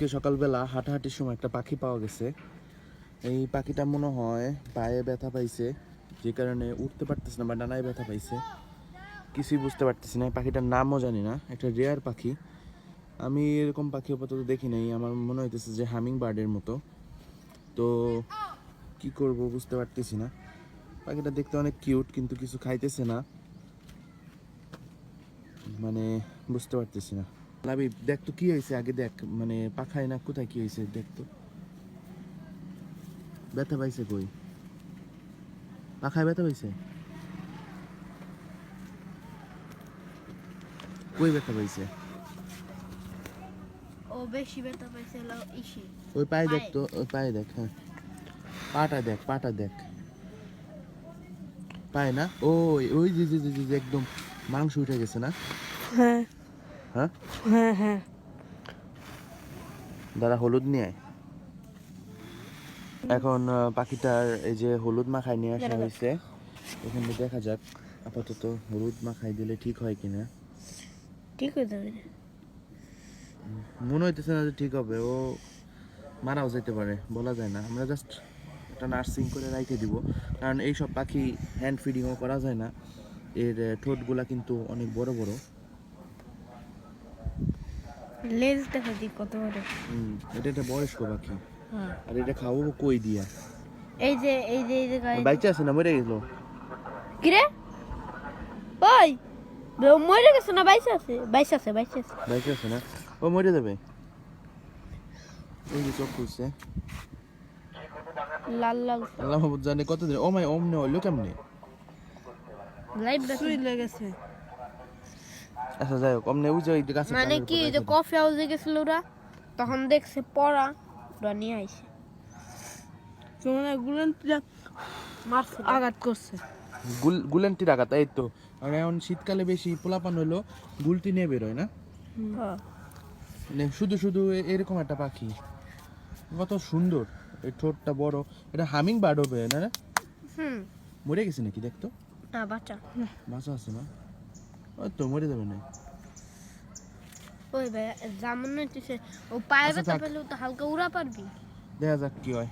আজকে সকালবেলা হাঁটাহাঁটির সময় একটা পাখি পাওয়া গেছে। এই পাখিটা মনে হয় পায়ে ব্যথা পাইছে, যে কারণে উঠতে পারতেছে না বা ডানায় ব্যথা পাইছে। কিছুই বুঝতে পারতেছি না পাখিটার নামও জানি না, একটা রেয়ার পাখি। আমি এরকম পাখি আপাতত দেখি নাই, আমার মনে হইতেছে যে হামিং বার্ডের মতো। তো কি করব বুঝতে পারতেছি না। পাখিটা দেখতে অনেক কিউট কিন্তু কিছু খাইতেছে না। মানে বুঝতে পারতেছি না। লাবি দেখ তো কি হয়েছে? আগে দেখ মানে পাখায় না কোথায় কি হয়েছে? দেখ তো। ব্যথা পাইছে কই? পাখায় ব্যথা পাইছে? কই ব্যথা পাইছে? ও বেশি ব্যথা পাইছে ওই পায়ে দেখ তো ওই পায়ে দেখ হ্যাঁ। পাটা দেখ পাটা দেখ। পায় না? ওই ওই যে যে একদম মাংস উঠে গেছে না? হ্যাঁ। হ্যাঁ? হ্যাঁ হ্যাঁ। দাদা হলুদ নিয়ে এখন পাখিটার এই যে হলুদ মাখায় নিয়ে আসা হয়েছে এখানে দেখা যাক আপাতত হলুদ মাখাই দিলে ঠিক হয় কিনা। ঠিক হয়ে যাবে। মনে হইতেছে না যে ঠিক হবে ও মারাও যেতে পারে বলা যায় না। আমরা জাস্ট একটা নার্সিং করে রাইখে দিব। কারণ এইসব পাখি হ্যান্ড ফিডিংও করা যায় না। এর ঠোঁটগুলা কিন্তু অনেক বড় বড়। লেজ দেখা দি কত বড়। হুম, এটা একটা বয়স্ক পাখি। হ্যাঁ। আর এটা খাওয়াবো কই দিয়া? এই যে এই যে এই যে বাইচে আছে না মরে গেলো? কি রে? ওই মরে গেছে না বাইসে আছে? বাইসে আছে বাইসে আছে। বাইচে আছে না? ও মরে যাবে। এই যে চোখ খুলছে। লাল লাল। আল্লাহ মাহবুব জানে কতদিন ও মাই ওমনে হইল কেমনে? লাইভ সুই লেগেছে আচ্ছা যাই হোক অমনে ওই যে ওই গাছে মানে কি যে কফি হাউসে গেছিল ওরা তখন দেখছে পড়া ওরা নিয়ে আইছে তোমার গুলেন মারছে আঘাত করছে। গুল গুলেন্টি রাখাত এই তো। আর এখন শীতকালে বেশি পোলাপান হইল গুলটি নিয়ে বেরোয় না? হ্যাঁ। মানে শুধু শুধু এরকম একটা পাখি। কত সুন্দর এই ঠোঁটটা বড়। এটা হামিং বার্ড হবে না রে? হুম। মরে গেছে নাকি দেখতো? না বাচ্চা বাঁচা আছে না? ওই তো মরে যাবে না। ওই ভাই যেমন হইতেছে ও পায়ে তো পেলে পেলেও তো হালকা উড়া পারবি। দেখা যাক কি হয়।